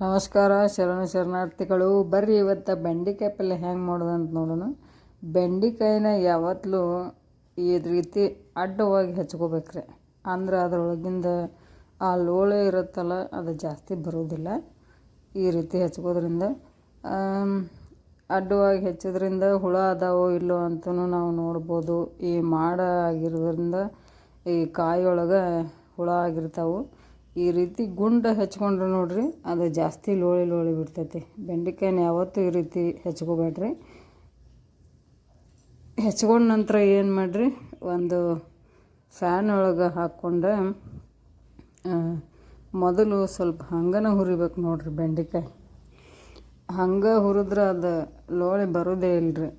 ನಮಸ್ಕಾರ, ಶರಣ ಶರಣಾರ್ಥಿಗಳು. ಬರ್ರಿ, ಇವತ್ತು ಬೆಂಡೆಕಾಯಿ ಪಲ್ಯ ಹೆಂಗೆ ಮಾಡೋದು ಅಂತ ನೋಡೋಣ. ಬೆಂಡೆಕಾಯಿನ ಯಾವತ್ತಲೂ ಈ ರೀತಿ ಅಡ್ಡವಾಗಿ ಹೆಚ್ಕೋಬೇಕ್ರಿ. ಅಂದ್ರೆ ಅದರೊಳಗಿಂದ ಆ ಲೋಳೆ ಇರುತ್ತಲ್ಲ, ಅದು ಜಾಸ್ತಿ ಬರೋದಿಲ್ಲ. ಈ ರೀತಿ ಹೆಚ್ಕೋದ್ರಿಂದ ಅಡ್ಡವಾಗಿ ಹೆಚ್ಚೋದ್ರಿಂದ ಹುಳ ಅದಾವೋ ಇಲ್ಲೋ ಅಂತಲೂ ನಾವು ನೋಡ್ಬೋದು. ಈ ಮಾಡ ಆಗಿರೋದ್ರಿಂದ ಈ ಕಾಯಿಯೊಳಗೆ ಹುಳ ಆಗಿರ್ತಾವೆ. ಈ ರೀತಿ ಗುಂಡು ಹೆಚ್ಕೊಂಡ್ರೆ ನೋಡಿರಿ, ಅದು ಜಾಸ್ತಿ ಲೋಳಿ ಲೋಳಿ ಬಿಡ್ತೈತಿ. ಬೆಂಡೆಕಾಯಿನ ಯಾವತ್ತೂ ಈ ರೀತಿ ಹೆಚ್ಕೋಬೇಡ್ರಿ. ಹೆಚ್ಕೊಂಡ ನಂತರ ಏನು ಮಾಡಿರಿ, ಒಂದು ಫ್ಯಾನ್ ಒಳಗೆ ಹಾಕ್ಕೊಂಡು ಮೊದಲು ಸ್ವಲ್ಪ ಹಂಗನ ಹುರಿಬೇಕು ನೋಡಿರಿ ಬೆಂಡೆಕಾಯಿ. ಹಂಗೆ ಹುರಿದ್ರೆ ಅದು ಲೋಳೆ ಬರೋದೇ ಇಲ್ಲರಿ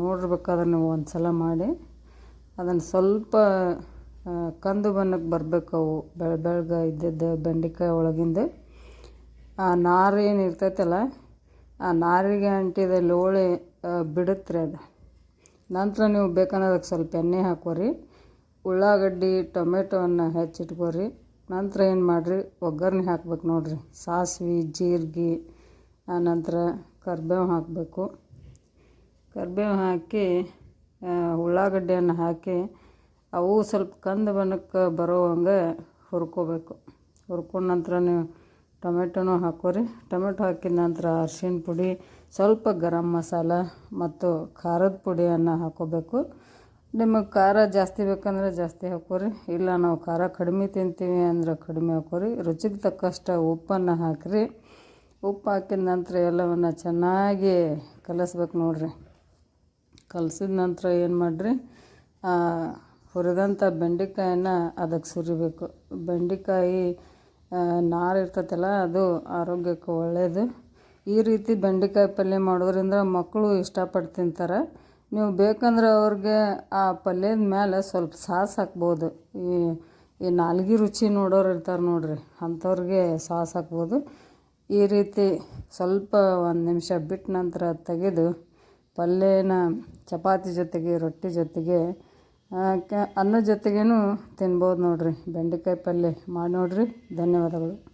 ನೋಡಿರ್ಬೇಕಾದ್ರೆ ನೀವು ಒಂದು ಸಲ ಮಾಡಿ. ಅದನ್ನು ಸ್ವಲ್ಪ ಕಂದು ಬಣ್ಣಕ್ಕೆ ಬರಬೇಕು ಅವು. ಬೆಳ ಬೆಳಗ ಇದ್ದದ್ದು ಬೆಂಡೆಕಾಯಿ ಒಳಗಿಂದ. ಆ, ನಾರು ಏನು ಇರ್ತೈತಲ್ಲ, ಆ ನಾರಿಗೆ ಅಂಟಿದ ಲೋಳೆ ಬಿಡುತ್ತೆ ಅದು. ನಂತರ ನೀವು ಬೇಕನ್ನೋದಕ್ಕೆ ಸ್ವಲ್ಪ ಎಣ್ಣೆ ಹಾಕೋರಿ. ಉಳ್ಳಾಗಡ್ಡಿ ಟೊಮೆಟೊವನ್ನು ಹೆಚ್ಚಿಟ್ಕೋರಿ. ನಂತರ ಏನು ಮಾಡಿರಿ, ಒಗ್ಗರಣೆ ಹಾಕ್ಬೇಕು ನೋಡಿರಿ. ಸಾಸ್ವೆ, ಜೀರಿಗೆ ನಂತರ ಕರ್ಬೇವು ಹಾಕಬೇಕು. ಕರ್ಬೇವು ಹಾಕಿ ಉಳ್ಳಾಗಡ್ಡಿಯನ್ನು ಹಾಕಿ ಅವು ಸ್ವಲ್ಪ ಕಂದು ಬಣ್ಣಕ್ಕೆ ಬರೋ ಹಂಗೆ ಹುರ್ಕೋಬೇಕು. ಹುರ್ಕೊಂಡ ನಂತರ ನೀವು ಟೊಮೆಟೊನೂ ಹಾಕೋರಿ. ಟೊಮೆಟೊ ಹಾಕಿದ ನಂತರ ಅರ್ಶಿಣ ಪುಡಿ, ಸ್ವಲ್ಪ ಗರಂ ಮಸಾಲ ಮತ್ತು ಖಾರದ ಪುಡಿಯನ್ನು ಹಾಕೋಬೇಕು. ನಿಮಗೆ ಖಾರ ಜಾಸ್ತಿ ಬೇಕಂದ್ರೆ ಜಾಸ್ತಿ ಹಾಕೋರಿ. ಇಲ್ಲ ನಾವು ಖಾರ ಕಡಿಮೆ ತಿಂತೀವಿ ಅಂದ್ರೆ ಕಡಿಮೆ ಹಾಕೋರಿ. ರುಚಿಗೆ ತಕ್ಕಷ್ಟು ಉಪ್ಪನ್ನು ಹಾಕಿರಿ. ಉಪ್ಪು ಹಾಕಿದ ನಂತರ ಎಲ್ಲವನ್ನು ಚೆನ್ನಾಗಿ ಕಲಸ್ಬೇಕು ನೋಡ್ರಿ. ಕಲಸಿದ ನಂತರ ಏನು ಮಾಡಿರಿ? ಹುರಿದಂಥ ಬೆಂಡೆಕಾಯನ್ನ ಅದಕ್ಕೆ ಸುರಿಬೇಕು. ಬೆಂಡೆಕಾಯಿ ನಾರು ಇರ್ತೈತಲ್ಲ, ಅದು ಆರೋಗ್ಯಕ್ಕೆ ಒಳ್ಳೆಯದು ಈ ರೀತಿ ಬೆಂಡೆಕಾಯಿ ಪಲ್ಯ ಮಾಡೋದ್ರಿಂದ ಮಕ್ಕಳು ಇಷ್ಟಪಟ್ಟು ತಿಂತಾರೆ. ನೀವು ಬೇಕಂದ್ರೆ ಅವ್ರಿಗೆ ಆ ಪಲ್ಯದ ಮೇಲೆ ಸ್ವಲ್ಪ ಸಾಸ್ ಹಾಕ್ಬೋದು. ಈ ಈ ನಾಲ್ಗೆ ರುಚಿ ನೋಡೋರು ಇರ್ತಾರೆ ನೋಡ್ರಿ, ಅಂಥವ್ರಿಗೆ ಸಾಸ್ ಹಾಕ್ಬೋದು. ಈ ರೀತಿ ಸ್ವಲ್ಪ ಒಂದು ನಿಮಿಷ ಬಿಟ್ಟ ನಂತರ ತೆಗೆದು ಪಲ್ಯನ ಚಪಾತಿ ಜೊತೆಗೆ, ರೊಟ್ಟಿ ಜೊತೆಗೆ ಅನ್ನದ ಜೊತೆಗೇನು ತಿನ್ಬೋದು ನೋಡಿರಿ. ಬೆಂಡೆಕಾಯಿ ಪಲ್ಯ ಮಾಡಿ ನೋಡಿರಿ. ಧನ್ಯವಾದಗಳು.